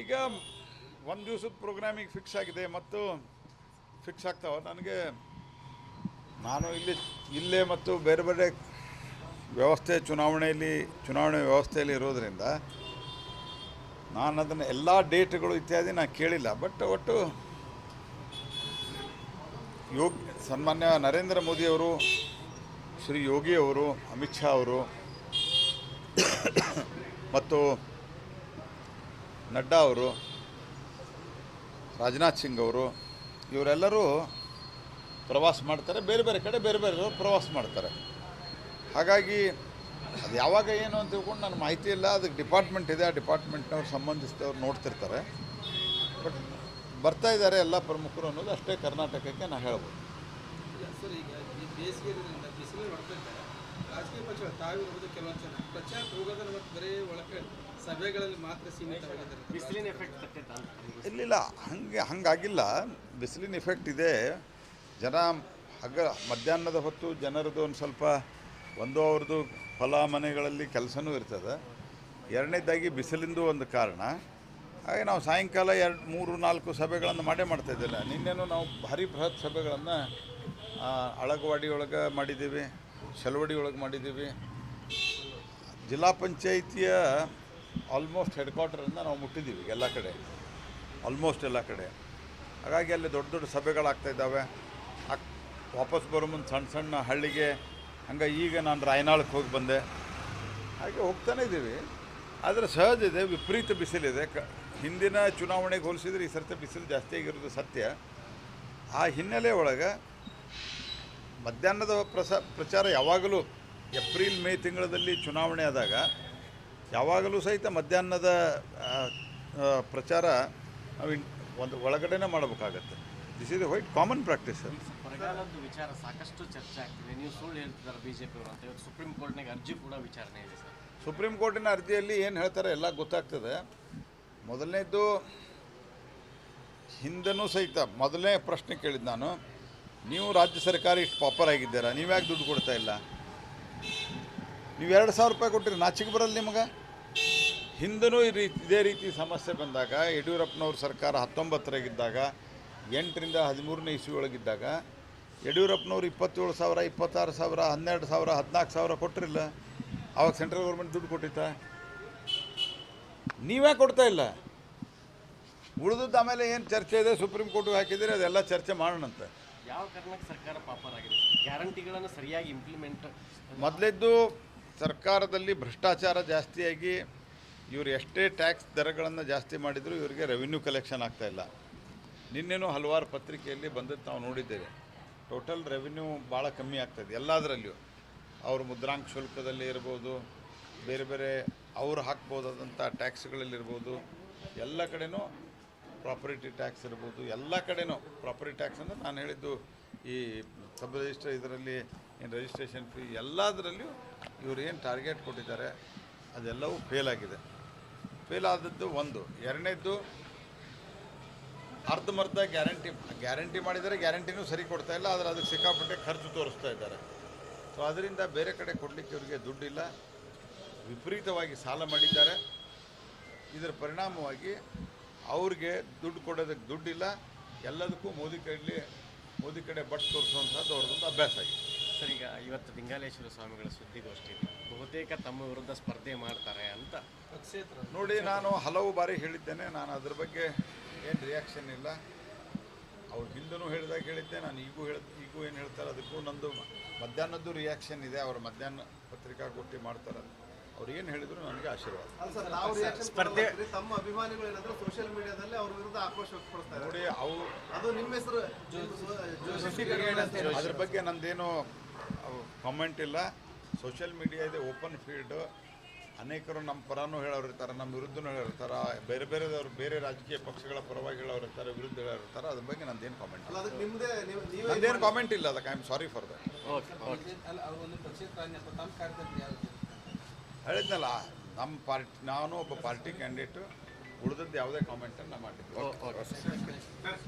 ಈಗ ಒಂದು ದಿವಸದ ಪ್ರೋಗ್ರಾಮಿಗೆ ಫಿಕ್ಸ್ ಆಗಿದೆ ಮತ್ತು ಫಿಕ್ಸ್ ಆಗ್ತಾವ. ನನಗೆ ನಾನು ಇಲ್ಲಿ, ಇಲ್ಲೇ ಮತ್ತು ಬೇರೆ ಬೇರೆ ವ್ಯವಸ್ಥೆ ಚುನಾವಣೆಯಲ್ಲಿ, ಚುನಾವಣೆ ವ್ಯವಸ್ಥೆಯಲ್ಲಿ ಇರೋದರಿಂದ ನಾನು ಅದನ್ನು ಎಲ್ಲ ಡೇಟ್ಗಳು ಇತ್ಯಾದಿ ನಾನು ಕೇಳಿಲ್ಲ. ಬಟ್ ಒಟ್ಟು ಯೋಗ, ಸನ್ಮಾನ್ಯ ನರೇಂದ್ರ ಮೋದಿಯವರು ಶ್ರೀ ಯೋಗಿ ಅವರು, ಅಮಿತ್ ಶಾ ಅವರು ಮತ್ತು ನಡ್ಡಾ ಅವರು, ರಾಜನಾಥ್ ಸಿಂಗ್ ಅವರು, ಇವರೆಲ್ಲರೂ ಪ್ರವಾಸ ಮಾಡ್ತಾರೆ, ಬೇರೆ ಬೇರೆ ಕಡೆ ಬೇರೆ ಬೇರೆ ಪ್ರವಾಸ ಮಾಡ್ತಾರೆ. ಹಾಗಾಗಿ ಅದು ಯಾವಾಗ ಏನು ಅಂತ ತಿಳ್ಕೊಂಡು ನನ್ನ ಮಾಹಿತಿ ಇಲ್ಲ, ಅದಕ್ಕೆ ಡಿಪಾರ್ಟ್ಮೆಂಟ್ ಇದೆ, ಆ ಡಿಪಾರ್ಟ್ಮೆಂಟ್ನವ್ರು ಸಂಬಂಧಿಸಿದವ್ರು ನೋಡ್ತಿರ್ತಾರೆ. ಬಟ್ ಬರ್ತಾ ಇದ್ದಾರೆ ಎಲ್ಲ ಪ್ರಮುಖರು ಅನ್ನೋದು ಅಷ್ಟೇ ಕರ್ನಾಟಕಕ್ಕೆ ನಾನು ಹೇಳ್ಬೋದು. ರಾಜಕೀಯ ಪಕ್ಷಗಳು ಕೆಲವೊಂದು ಜನ. ಪ್ರಚಾರ ಹೋಗೋದ್ರೆ ಮತ್ತು ಬರೀ ಒಳಗೆ ಸಭೆಗಳಲ್ಲಿ ಮಾತ್ರ ಸೀಮಿತವಾಗಿದ್ದಾರೆ. ಬಿಸಿಲಿನ ಎಫೆಕ್ಟ್ ತಟ್ಟೈತ ಅಂತ ಇಲ್ಲಿಲ್ಲ ಹಂಗೆ ಹಂಗಾಗಿಲ್ಲ. ಬಿಸಿಲಿನ ಎಫೆಕ್ಟ್ ಇದೆ. ಜನ ಹಗ್ಗ ಮಧ್ಯಾಹ್ನದ ಹೊತ್ತು ಜನರದ್ದು ಒಂದು ಸ್ವಲ್ಪ ಒಂದು ಅವ್ರದ್ದು ಹೊಲ ಮನೆಗಳಲ್ಲಿ ಕೆಲಸನೂ ಇರ್ತದೆ. ಎರಡನೇದಾಗಿ ಬಿಸಿಲಿಂದು ಒಂದು ಕಾರಣ. ಹಾಗೆ ನಾವು ಸಾಯಂಕಾಲ ಎರಡು ಮೂರು ನಾಲ್ಕು ಸಭೆಗಳನ್ನು ಮಾಡೇ ಮಾಡ್ತಾಯಿದ್ದಿಲ್ಲ ನಿನ್ನೆನೂ ನಾವು ಭಾರಿ ಬೃಹತ್ ಸಭೆಗಳನ್ನು ಅಳಗವಾಡಿಯೊಳಗೆ ಮಾಡಿದ್ದೀವಿ. ಶೆಲವಡಿ ಒಳಗೆ ಮಾಡಿದ್ದೀವಿ. ಜಿಲ್ಲಾ ಪಂಚಾಯಿತಿಯ ಆಲ್ಮೋಸ್ಟ್ ಹೆಡ್ ಕ್ವಾರ್ಟರನ್ನು ನಾವು ಮುಟ್ಟಿದ್ದೀವಿ ಎಲ್ಲ ಕಡೆ. ಆಲ್ಮೋಸ್ಟ್ ಎಲ್ಲ ಕಡೆ. ಹಾಗಾಗಿ ಅಲ್ಲಿ ದೊಡ್ಡ ದೊಡ್ಡ ಸಭೆಗಳಾಗ್ತಾ ಇದ್ದಾವೆ. ಅಕ್ ವಾಪಸ್ ಬರೋ ಮುಂದೆ ಸಣ್ಣ ಸಣ್ಣ ಹಳ್ಳಿಗೆ ಹಂಗೆ ಈಗ ನಾನು ರಾಯನಾಳಕ್ಕೆ ಹೋಗಿ ಬಂದೆ. ಹಾಗೆ ಹೋಗ್ತಾನೆ ಇದ್ದೀವಿ. ಆದರೆ ಸಹಜ ಇದೆ, ವಿಪರೀತ ಬಿಸಿಲಿದೆ. ಕ ಹಿಂದಿನ ಚುನಾವಣೆಗೆ ಹೋಲಿಸಿದ್ರೆ ಈ ಸರ್ತಿ ಬಿಸಿಲು ಜಾಸ್ತಿ ಆಗಿರೋದು ಸತ್ಯ. ಆ ಹಿನ್ನೆಲೆ ಒಳಗೆ ಮಧ್ಯಾಹ್ನದ ಪ್ರಸ ಪ್ರಚಾರ ಯಾವಾಗಲೂ ಏಪ್ರಿಲ್ ಮೇ ತಿಂಗಳಲ್ಲಿ ಚುನಾವಣೆ ಆದಾಗ ಯಾವಾಗಲೂ ಸಹಿತ ಮಧ್ಯಾಹ್ನದ ಪ್ರಚಾರ ನಾವು ಒಂದು ಒಳಗಡೆನೇ ಮಾಡಬೇಕಾಗತ್ತೆ. This is quite common practice ಬರಗಾಲದ ವಿಚಾರ ಸಾಕಷ್ಟು ಚರ್ಚೆ ಆಗ್ತಿದೆ. ನೀವು ಸುಳ್ಳು ಹೇಳ್ತಿದ್ದಾರೆ ಬಿಜೆಪಿ ಅವರು ಅಂತ. ಇವತ್ತು ಸುಪ್ರೀಂ ಕೋರ್ಟ್ನಾಗ ಅರ್ಜಿ ಕೂಡ ವಿಚಾರಣೆ ಇದೆ ಸರ್. ಸುಪ್ರೀಂ ಕೋರ್ಟಿನ ಅರ್ಜಿಯಲ್ಲಿ ಏನು ಹೇಳ್ತಾರೆ ಎಲ್ಲ ಗೊತ್ತಾಗ್ತದೆ. ಮೊದಲನೇದು ಹಿಂದನೂ ಸಹಿತ ಮೊದಲನೇ ಪ್ರಶ್ನೆ ಕೇಳಿದ್ದು ನಾನು. ನೀವು ರಾಜ್ಯ ಸರ್ಕಾರ ಇಷ್ಟು ಪಾಪರ್ ಆಗಿದ್ದೀರಾ, ನೀವು ಯಾಕೆ ದುಡ್ಡು ಕೊಡ್ತಾ ಇಲ್ಲ? ನೀವು ಎರಡು ಸಾವಿರ ರೂಪಾಯಿ ಕೊಟ್ಟಿರಿ, ನಾಚಿಕೆ ಬರಲ್ಲ ನಿಮಗೆ? ಹಿಂದೂ ಈ ರೀತಿ, ಇದೇ ರೀತಿ ಸಮಸ್ಯೆ ಬಂದಾಗ, ಯಡಿಯೂರಪ್ಪನವ್ರ ಸರ್ಕಾರ ಹತ್ತೊಂಬತ್ತರಾಗಿದ್ದಾಗ, ಎಂಟರಿಂದ ಹದಿಮೂರನೇ ಇಸ್ವಿ ಒಳಗಿದ್ದಾಗ ಯಡಿಯೂರಪ್ಪನವ್ರು ಇಪ್ಪತ್ತೇಳು ಸಾವಿರ, ಇಪ್ಪತ್ತಾರು ಸಾವಿರ, ಹನ್ನೆರಡು ಸಾವಿರ, ಹದಿನಾಲ್ಕು ಸಾವಿರ ಕೊಟ್ಟಿರಲಿಲ್ಲ. ಆವಾಗ ಸೆಂಟ್ರಲ್ ಗೌರ್ಮೆಂಟ್ ದುಡ್ಡು ಕೊಟ್ಟಿತ್ತಾ? ನೀವೇ ಕೊಡ್ತಾ ಇಲ್ಲ? ಉಳಿದದ್ದು ಆಮೇಲೆ ಏನು ಚರ್ಚೆ ಇದೆ, ಸುಪ್ರೀಂ ಕೋರ್ಟ್ಗೆ ಹಾಕಿದರೆ ಅದೆಲ್ಲ ಚರ್ಚೆ ಮಾಡೋಣಂತೆ. ಯಾವ ಕಾರಣಕ್ಕೆ ಸರ್ಕಾರ ಪಾಪರಾಗಿದೆ? ಗ್ಯಾರಂಟಿಗಳನ್ನು ಸರಿಯಾಗಿ ಇಂಪ್ಲಿಮೆಂಟ್ ಮೊದಲೆದ್ದು ಸರ್ಕಾರದಲ್ಲಿ ಭ್ರಷ್ಟಾಚಾರ ಜಾಸ್ತಿಯಾಗಿ ಇವರು ಎಷ್ಟೇ ಟ್ಯಾಕ್ಸ್ ದರಗಳನ್ನು ಜಾಸ್ತಿ ಮಾಡಿದರೂ ಇವರಿಗೆ ರೆವಿನ್ಯೂ ಕಲೆಕ್ಷನ್ ಆಗ್ತಾ ಇಲ್ಲ. ನಿನ್ನೆನೂ ಹಲವಾರು ಪತ್ರಿಕೆಯಲ್ಲಿ ಬಂದದ್ದು ನಾವು ನೋಡಿದ್ದೇವೆ. ಟೋಟಲ್ ರೆವಿನ್ಯೂ ಭಾಳ ಕಮ್ಮಿ ಆಗ್ತಾಯಿದೆ ಎಲ್ಲದರಲ್ಲಿಯೂ. ಅವ್ರ ಮುದ್ರಾಂಕ ಶುಲ್ಕದಲ್ಲಿ ಇರ್ಬೋದು, ಬೇರೆ ಬೇರೆ ಅವ್ರು ಹಾಕ್ಬೋದಾದಂಥ ಟ್ಯಾಕ್ಸ್ಗಳಲ್ಲಿರ್ಬೋದು ಎಲ್ಲ ಕಡೆನೂ ಪ್ರಾಪರ್ಟಿ ಟ್ಯಾಕ್ಸ್ ಇರ್ಬೋದು, ಎಲ್ಲ ಕಡೆನೂ ಪ್ರಾಪರ್ಟಿ ಟ್ಯಾಕ್ಸ್ ಅಂದರೆ ನಾನು ಹೇಳಿದ್ದು ಈ ಸಬ್ ರಿಜಿಸ್ಟರ್ ಇದರಲ್ಲಿ ಏನು ರಿಜಿಸ್ಟ್ರೇಷನ್ ಫೀ ಎಲ್ಲದರಲ್ಲಿಯೂ ಇವರು ಏನು ಟಾರ್ಗೆಟ್ ಕೊಟ್ಟಿದ್ದಾರೆ, ಅದೆಲ್ಲವೂ ಫೇಲ್ ಆಗಿದೆ. ಫೇಲ್ ಆದದ್ದು ಒಂದು. ಎರಡನೇದ್ದು ಅರ್ಧಮರ್ಧ ಗ್ಯಾರಂಟಿ ಗ್ಯಾರಂಟಿ ಮಾಡಿದರೆ ಗ್ಯಾರಂಟಿನೂ ಸರಿ ಕೊಡ್ತಾ ಇಲ್ಲ, ಆದರೆ ಅದಕ್ಕೆ ಸಿಕ್ಕಾಪಟ್ಟೆ ಖರ್ಚು ತೋರಿಸ್ತಾ ಇದ್ದಾರೆ. ಸೊ ಅದರಿಂದ ಬೇರೆ ಕಡೆ ಕೊಡಲಿಕ್ಕೆ ಇವರಿಗೆ ದುಡ್ಡಿಲ್ಲ. ವಿಪರೀತವಾಗಿ ಸಾಲ ಮಾಡಿದ್ದಾರೆ. ಇದರ ಪರಿಣಾಮವಾಗಿ ಅವ್ರಿಗೆ ದುಡ್ಡು ಕೊಡೋದಕ್ಕೆ ದುಡ್ಡಿಲ್ಲ ಎಲ್ಲದಕ್ಕೂ ಮೋದಿ ಕೈಲಿ ಮೋದಿ ಕಡೆ ಬಟ್ ತೋರಿಸುವಂಥದ್ದು ಅವ್ರದ್ದೊಂದು ಅಭ್ಯಾಸ ಆಗಿದೆ. ಸರ್ ಈಗ ಇವತ್ತು ಲಿಂಗಾಲೇಶ್ವರ ಸ್ವಾಮಿಗಳ ಸುದ್ದಿಗೋಷ್ಠಿ ಬಹುತೇಕ ತಮ್ಮ ವಿರುದ್ಧ ಸ್ಪರ್ಧೆ ಮಾಡ್ತಾರೆ ಅಂತ. ಪಕ್ಷೇತರ ನೋಡಿ ನಾನು ಹಲವು ಬಾರಿ ಹೇಳಿದ್ದೇನೆ ನಾನು ಅದ್ರ ಬಗ್ಗೆ ಏನು ರಿಯಾಕ್ಷನ್ ಇಲ್ಲ. ಅವ್ರ ಹಿಂದೂ ಹೇಳಿದಾಗ ಹೇಳಿದ್ದೆ ನಾನು ಈಗೂ ಹೇಳ ಈಗೂ ಏನು ಹೇಳ್ತಾರೆ ಅದಕ್ಕೂ ನಂದು ಮಧ್ಯಾಹ್ನದ್ದು ರಿಯಾಕ್ಷನ್ ಇದೆ ಅವರು ಮಧ್ಯಾಹ್ನ ಪತ್ರಿಕಾಗೋಷ್ಠಿ ಮಾಡ್ತಾರೆ. ಅವ್ರು ಏನು ಹೇಳಿದ್ರು ನನಗೆ ಆಶೀರ್ವಾದ. ನಾವು ಸ್ಪರ್ಧೆ-. ತಮ್ಮ ಅಭಿಮಾನಿಗಳು ಏನಂದ್ರೆ ಸೋಷಿಯಲ್ ಮೀಡಿಯಾದಲ್ಲಿ ಅವ್ರ ವಿರುದ್ಧ ಆಕ್ರೋಶ ವ್ಯಕ್ತಪಡಿಸ್ತಾರೆ. ನೋಡಿ ಅವು ಅದು ನಿಮ್ಮ ಹೆಸರು ಅದ್ರ ಬಗ್ಗೆ ನಂದೇನು ಕಾಮೆಂಟ್ ಇಲ್ಲ. ಸೋಷಿಯಲ್ ಮೀಡಿಯಾ ಇದೆ ಓಪನ್ ಫೀಲ್ಡ್ ಅನೇಕರು ನಮ್ಮ ಪರನೂ ಹೇಳೋರು ಇರ್ತಾರೆ ನಮ್ಮ ವಿರುದ್ಧನೂ ಹೇಳಿರ್ತಾರೆ ಬೇರೆ ಬೇರೆದವ್ರು ಬೇರೆ ರಾಜಕೀಯ ಪಕ್ಷಗಳ ಪರವಾಗಿ ಹೇಳೋರು ಇರ್ತಾರೆ ವಿರುದ್ಧ ಹೇಳೋರು ಇರ್ತಾರೆ. ಅದ್ರ ಬಗ್ಗೆ ನಂದೇನು ಕಾಮೆಂಟ್ ಅಲ್ಲ ಅದಕ್ಕೆ ನಿಮ್ಮದೇ ನೀವು ನೀವೇ ನಂದೇನು ಕಾಮೆಂಟ್ ಇಲ್ಲ ಅದಕ್ಕೆ I am sorry for that ಹೇಳಿದ್ನಲ್ಲ ನಮ್ಮ ಪಾರ್ಟಿ ನಾನು ಒಬ್ಬ ಪಾರ್ಟಿ ಕ್ಯಾಂಡಿಡೇಟು ಉಳಿದದ್ದು ಯಾವುದೇ ಕಾಮೆಂಟನ್ನು ಮಾಡಿದ್ದೆ